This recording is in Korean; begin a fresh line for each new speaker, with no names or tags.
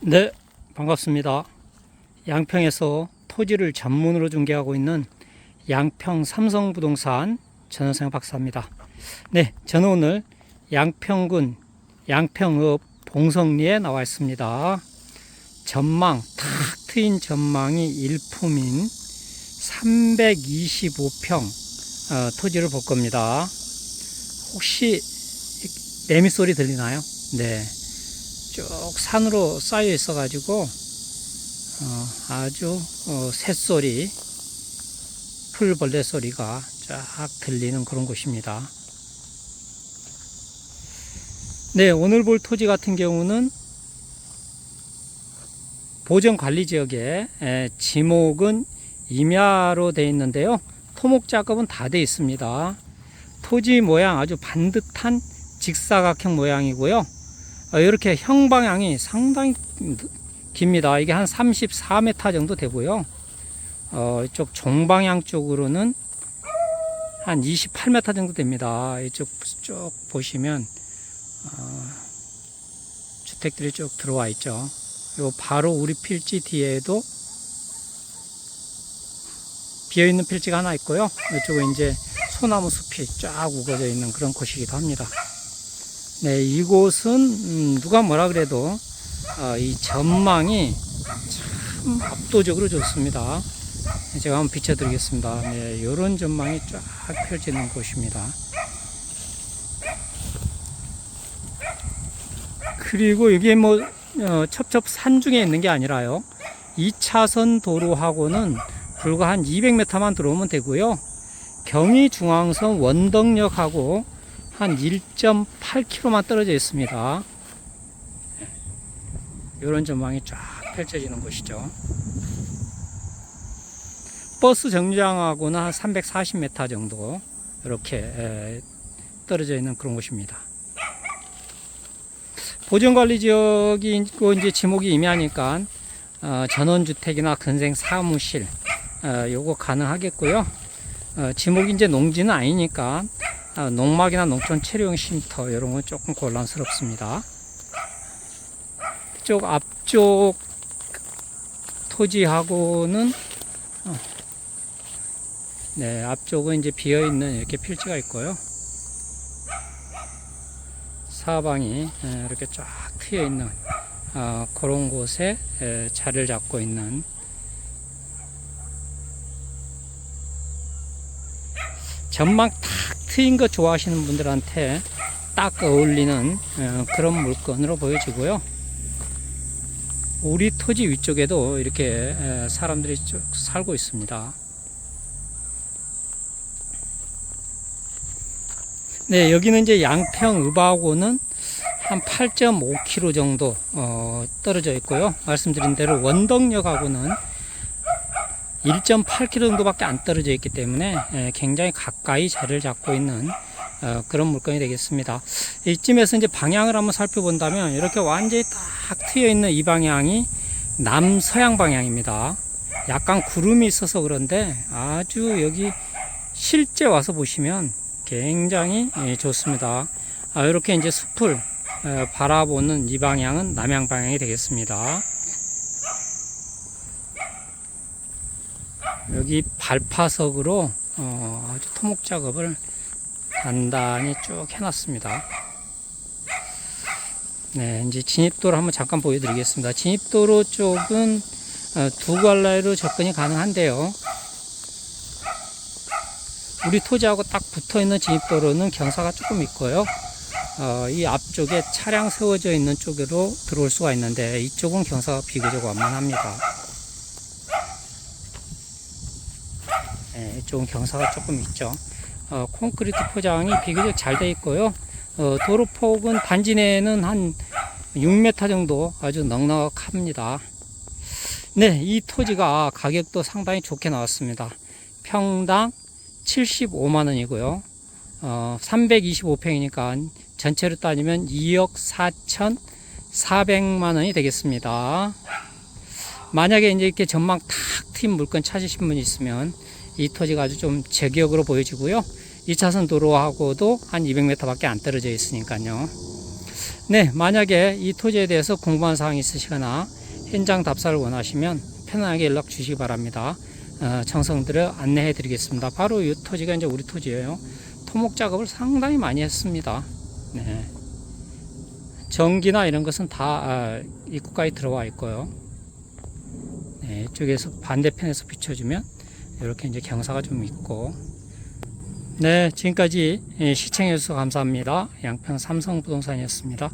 네, 반갑습니다. 양평에서 토지를 전문으로 중개하고 있는 양평 삼성부동산 전원생 박사입니다. 네, 저는 오늘 양평군 양평읍 봉성리에 나와 있습니다. 전망, 탁 트인 전망이 일품인 325평 어, 토지를 볼 겁니다. 혹시 매미 소리 들리나요? 네. 쭉 산으로 쌓여 있어 가지고 어, 아주 어, 새소리 풀벌레 소리가 쫙 들리는 그런 곳입니다. 네, 오늘 볼 토지 같은 경우는 보전관리지역에 에, 지목은 임야로 되어 있는데요. 토목 작업은 다 되어 있습니다. 토지 모양 아주 반듯한 직사각형 모양이고요. 어, 이렇게 형방향이 상당히 깁니다. 이게 한 34m 정도 되고요. 어, 이쪽 종방향 쪽으로는 한 28m 정도 됩니다. 이쪽 쭉 보시면 어, 주택들이 쭉 들어와 있죠. 요 바로 우리 필지 뒤에도 비어 있는 필지가 하나 있고요. 이쪽은 이제 소나무 숲이 쫙 우거져 있는 그런 곳이기도 합니다. 네, 이곳은 음, 누가 뭐라 그래도 어, 이 전망이 참 압도적으로 좋습니다. 제가 한번 비춰드리겠습니다. 네, 이런 전망이 쫙 펼치는 곳입니다. 그리고 이게 뭐 어, 첩첩 산 중에 있는 게 아니라요. 2차선 도로하고는 불과 한 200m만 들어오면 되고요. 경의중앙선 원덕역하고 한 1.8km만 떨어져 있습니다. 이런 전망이 쫙 펼쳐지는 곳이죠. 버스 정류장하고는 한 340m 정도 이렇게 떨어져 있는 그런 곳입니다. 보존관리 지역이 있고 이제 지목이 임야니까 어, 전원주택이나 근생 사무실 어, 요거 가능하겠고요. 어, 지목이 이제 농지는 아니니까 어, 농막이나 농촌 체류용 쉼터 이런 건 조금 곤란스럽습니다. 이쪽 앞쪽 토지하고는 어, 네 앞쪽은 이제 비어 있는 이렇게 필지가 있고요. 사방이 에, 이렇게 쫙 트여 있는 어, 그런 곳에 에, 자리를 잡고 있는 전망 탁 트인 거 좋아하시는 분들한테 딱 어울리는 어, 그런 물건으로 보여지고요. 우리 토지 위쪽에도 이렇게 에, 사람들이 쭉 살고 있습니다. 네, 여기는 이제 양평읍하고는 한 8.5km 정도 어, 떨어져 있고요. 말씀드린 대로 원덕역하고는 1.8km 정도밖에 안 떨어져 있기 때문에 예, 굉장히 가까이 자리를 잡고 있는 어, 그런 물건이 되겠습니다. 이쯤에서 이제 방향을 한번 살펴본다면 이렇게 완전히 딱 트여 있는 이 방향이 남서양 방향입니다. 약간 구름이 있어서 그런데 아주 여기 실제 와서 보시면 굉장히 예, 좋습니다. 아, 이렇게 이제 숲을 어, 바라보는 이 방향은 남양 방향이 되겠습니다. 여기 발파석으로 어, 아주 토목 작업을 단단히 쭉 해놨습니다. 네, 이제 진입도를 한번 잠깐 보여드리겠습니다. 진입도로 쪽은 어, 두 갈래로 접근이 가능한데요. 우리 토지하고 딱 붙어 있는 진입도로는 경사가 조금 있고요. 어, 이 앞쪽에 차량 세워져 있는 쪽으로 들어올 수가 있는데 이쪽은 경사가 비교적 완만합니다. 네, 이쪽은 경사가 조금 있죠. 어, 콘크리트 포장이 비교적 잘 되어 있고요. 어, 도로폭은 단지 내에는 한 6m 정도 아주 넉넉합니다. 네, 이 토지가 가격도 상당히 좋게 나왔습니다. 평당 75만 원이고요. 어, 325평이니까 전체로 따지면 2억 4,400만 원이 되겠습니다. 만약에 이제 이렇게 전망 탁 트인 물건 찾으신 분이 있으면 이 토지가 아주 좀 제격으로 보여지고요. 2차선 도로하고도 한 200m 밖에 안 떨어져 있으니까요. 네, 만약에 이 토지에 대해서 궁금한 사항이 있으시거나 현장 답사를 원하시면 편안하게 연락 주시기 바랍니다. 어, 정성들을 안내해 드리겠습니다. 바로 이 토지가 이제 우리 토지예요. 토목 작업을 상당히 많이 했습니다. 네. 전기나 이런 것은 다 아, 입구까지 들어와 있고요. 네, 이쪽에서 반대편에서 비춰주면 이렇게 이제 경사가 좀 있고 네, 지금까지 예, 시청해 주셔서 감사합니다. 양평 삼성부동산이었습니다.